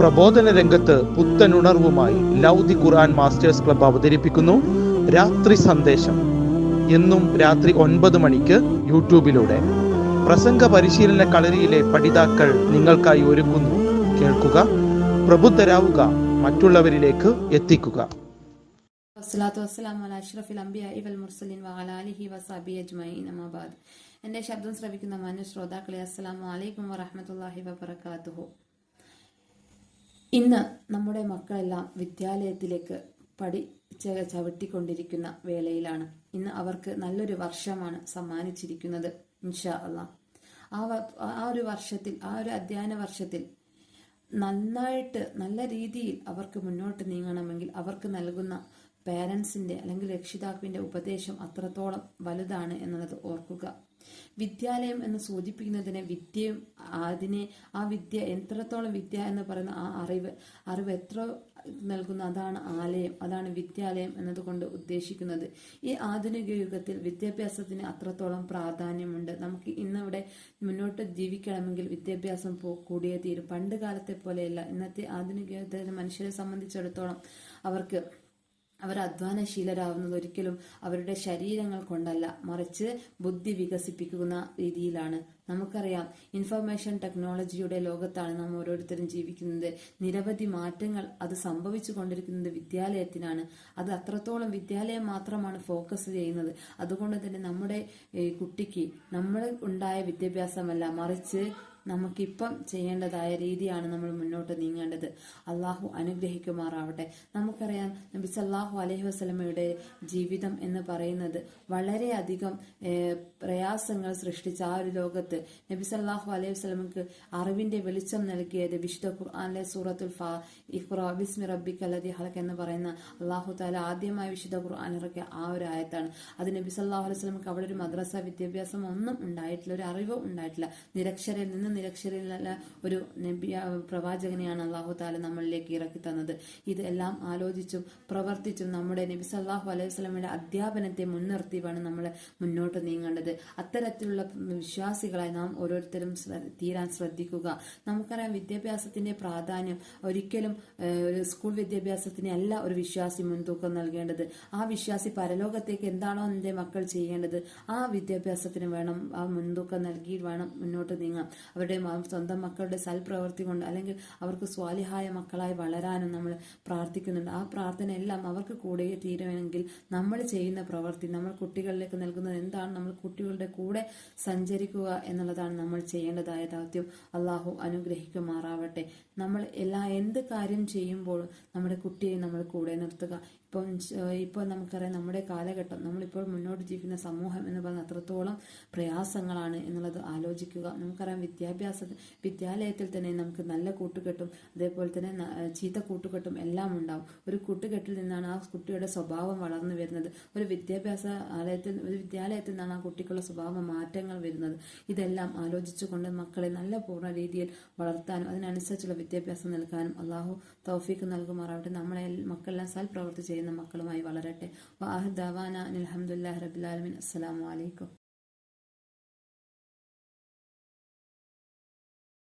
പ്രബോധന രംഗത്ത് പുത്തനുണർവുമായി ലൗദി ഖുർആൻ masters club അവതരിപ്പിക്കുന്നു. രാത്രി സന്ദേശം. എന്നും രാത്രി ഒൻപത് മണിക്ക് യൂട്യൂബിലൂടെ. പ്രസംഗ പരിശീലന കളരിയിലെ പഠിതാക്കൾ നിങ്ങൾക്കായി ഒരുക്കുന്നു കേൾക്കുക പ്രബുദ്ധരാവുക മറ്റുള്ളവരിലേക്ക് എത്തിക്കുക. വസ്സലാത്തു അഷ്റഫിൽ വൽ അജ്മഈൻ. ശബ്ദം ശ്രവിക്കുന്ന മാന്യ ശ്രോതാക്കളെ അസ്സലാമു അലൈക്കും വറഹ്മത്തുള്ളാഹി വബറകാതുഹു. ഇന്ന് നമ്മുടെ മക്കളെല്ലാം വിദ്യാലയത്തിലേക്ക് ച- ചവിട്ടിക്കൊണ്ടിരിക്കുന്ന വേളയിലാണ്. ഇന്ന് അവർക്ക് നല്ലൊരു വർഷമാണ് സമ്മാനിച്ചിരിക്കുന്നത് ഇൻഷാ അല്ല ആ ആ ഒരു വർഷത്തിൽ ആ ഒരു അധ്യയന വർഷത്തിൽ നന്നായിട്ട് നല്ല രീതിയിൽ അവർക്ക് മുന്നോട്ട് നീങ്ങണമെങ്കിൽ അവർക്ക് നൽകുന്ന പേരൻസിന്റെ അല്ലെങ്കിൽ രക്ഷിതാക്കളുടെ ഉപദേശം അത്രത്തോളം വലുതാണ് എന്നുള്ളത് ഓർക്കുക. വിദ്യാലയം എന്ന് സൂചിപ്പിക്കുന്നതിനെ വിദ്യയും അതിനെ ആ വിദ്യ എത്രത്തോളം വിദ്യ എന്ന് പറയുന്ന ആ അറിവ് അറിവ് എത്ര നൽകുന്ന അതാണ് ആലയം അതാണ് വിദ്യാലയം എന്നതുകൊണ്ട് ഉദ്ദേശിക്കുന്നത്. ഈ ആധുനിക യുഗത്തിൽ വിദ്യാഭ്യാസത്തിന് അത്രത്തോളം പ്രാധാന്യമുണ്ട്. നമുക്ക് ഇന്നിവിടെ മുന്നോട്ട് ജീവിക്കണമെങ്കിൽ വിദ്യാഭ്യാസം കൂടിയേ തീരും. പണ്ട് കാലത്തെ പോലെയല്ല. ഇന്നത്തെ ആധുനിക മനുഷ്യരെ സംബന്ധിച്ചിടത്തോളം അവർക്ക് അവർ അധ്വാനശീലരാകുന്നത് ഒരിക്കലും അവരുടെ ശരീരങ്ങൾ കൊണ്ടല്ല മറിച്ച് ബുദ്ധി വികസിപ്പിക്കുന്ന രീതിയിലാണ്. നമുക്കറിയാം. ഇൻഫർമേഷൻ ടെക്നോളജിയുടെ ലോകത്താണ് നാം ഓരോരുത്തരും ജീവിക്കുന്നത്. നിരവധി മാറ്റങ്ങൾ അത് സംഭവിച്ചു കൊണ്ടിരിക്കുന്നത് വിദ്യാലയത്തിനാണ്. അത് അത്രത്തോളം വിദ്യാലയം മാത്രമാണ് ഫോക്കസ് ചെയ്യുന്നത്. അതുകൊണ്ട് തന്നെ നമ്മുടെ കുട്ടിക്ക് നമ്മൾ ഉണ്ടായ വിദ്യാഭ്യാസമല്ല മറിച്ച് നമുക്കിപ്പം ചെയ്യേണ്ടതായ രീതിയാണ് നമ്മൾ മുന്നോട്ട് നീങ്ങേണ്ടത്. അള്ളാഹു അനുഗ്രഹിക്കുമാറാവട്ടെ. നമുക്കറിയാം നബി സല്ലാഹു അലഹി വസ്ലമയുടെ ജീവിതം എന്ന് പറയുന്നത് വളരെയധികം പ്രയാസങ്ങൾ സൃഷ്ടിച്ച ആ ഒരു ലോകത്ത് നബി സല്ലാഹു അലൈഹി വസ്ലമക്ക് അറിവിന്റെ വെളിച്ചം നൽകിയത് വിശുദ്ധ ഖുർആാനിലെ സൂറത്തുൽ ഫാ ഇഖ്റ ബിസ്മി റബ്ബി കലദി ഹലക് എന്ന് പറയുന്ന അള്ളാഹു താല ആദ്യമായി വിശുദ്ധ ഖുർആൻ ഇറക്കിയ ആ ഒരു ആയത്താണ്. അത് നബി സല്ലാഹു അലൈഹി വസ്ലമക്ക് അവിടെ ഒരു മദ്രസ വിദ്യാഭ്യാസം ഒന്നും ഉണ്ടായിട്ടില്ല ഒരു അറിവ് ഉണ്ടായിട്ടില്ല. നിരക്ഷരയിൽ നിന്ന് നിരക്ഷരയിലുള്ള ഒരു നബി പ്രവാചകനെയാണ് അള്ളാഹു താല നമ്മളിലേക്ക് ഇറക്കി തന്നത്. ഇതെല്ലാം ആലോചിച്ചും പ്രവർത്തിച്ചും നമ്മുടെ നബി സല്ലാഹു അലൈഹി വസ്ലമയുടെ അധ്യാപനത്തെ മുൻനിർത്തി വേണം നമ്മൾ മുന്നോട്ട് നീങ്ങേണ്ടത്. അത്തരത്തിലുള്ള വിശ്വാസികളായി നാം ഓരോരുത്തരും തീരാൻ ശ്രദ്ധിക്കുക. നമുക്കറിയാം വിദ്യാഭ്യാസത്തിന്റെ പ്രാധാന്യം ഒരിക്കലും ഒരു സ്കൂൾ വിദ്യാഭ്യാസത്തിന് അല്ല ഒരു വിശ്വാസി മുൻതൂക്കം നൽകേണ്ടത്. ആ വിശ്വാസി പരലോകത്തേക്ക് എന്താണോ എന്റെ മക്കൾ ചെയ്യേണ്ടത് ആ വിദ്യാഭ്യാസത്തിന് വേണം ആ മുൻതൂക്കം നൽകി വേണം മുന്നോട്ട് നീങ്ങാം അവരുടെ സ്വന്തം മക്കളുടെ സൽപ്രവൃത്തി കൊണ്ട് അല്ലെങ്കിൽ അവർക്ക് സ്വാലിഹായ മക്കളായി വളരാനും നമ്മൾ പ്രാർത്ഥിക്കുന്നുണ്ട്. ആ പ്രാർത്ഥന എല്ലാം അവർക്ക് കൂടെ തീരുമെങ്കിൽ നമ്മൾ ചെയ്യുന്ന പ്രവൃത്തി നമ്മൾ കുട്ടികളിലേക്ക് നൽകുന്നത് എന്താണ് നമ്മൾ കുട്ടികളുടെ കൂടെ സഞ്ചരിക്കുക എന്നുള്ളതാണ് നമ്മൾ ചെയ്യേണ്ടതായ ദൗത്യം. അള്ളാഹു അനുഗ്രഹിക്കുമാറാവട്ടെ. നമ്മൾ എല്ലാ എന്ത് കാര്യം ചെയ്യുമ്പോഴും നമ്മുടെ കുട്ടിയെ നമ്മൾ കൂടെ നിർത്തുക. ഇപ്പം ഇപ്പോൾ നമുക്കറിയാം നമ്മുടെ കാലഘട്ടം നമ്മളിപ്പോൾ മുന്നോട്ട് ജീവിക്കുന്ന സമൂഹം എന്ന് പറയുന്നത് അത്രത്തോളം പ്രയാസങ്ങളാണ് എന്നുള്ളത് ആലോചിക്കുക. നമുക്കറിയാം വിദ്യാഭ്യാസ വിദ്യാലയത്തിൽ തന്നെ നമുക്ക് നല്ല കൂട്ടുകെട്ടും അതേപോലെ തന്നെ ചീത്ത കൂട്ടുകെട്ടും എല്ലാം ഉണ്ടാവും. ഒരു കൂട്ടുകെട്ടിൽ നിന്നാണ് ആ കുട്ടിയുടെ സ്വഭാവം വളർന്നു വരുന്നത്. ഒരു വിദ്യാഭ്യാസ ആലയത്തിൽ ഒരു വിദ്യാലയത്തിൽ നിന്നാണ് ആ കുട്ടിക്കുള്ള സ്വഭാവ മാറ്റങ്ങൾ വരുന്നത്. ഇതെല്ലാം ആലോചിച്ചുകൊണ്ട് മക്കളെ നല്ല പൂർണ രീതിയിൽ വളർത്താനും അതിനനുസരിച്ചുള്ള വിദ്യാഭ്യാസം നൽകാനും അള്ളാഹു തൗഫീക്ക് നൽകുമാറാവട്ടെ. നമ്മളെ മക്കളെല്ലാം സൽപ്രവൃത്തി ചെയ്യുന്ന മക്കളുമായി വളരട്ടെ. വാഹിദ് ദവാന അലഹമുല്ലാ റബിലാലമിൻ അസ്സലാമു അലൈക്കും.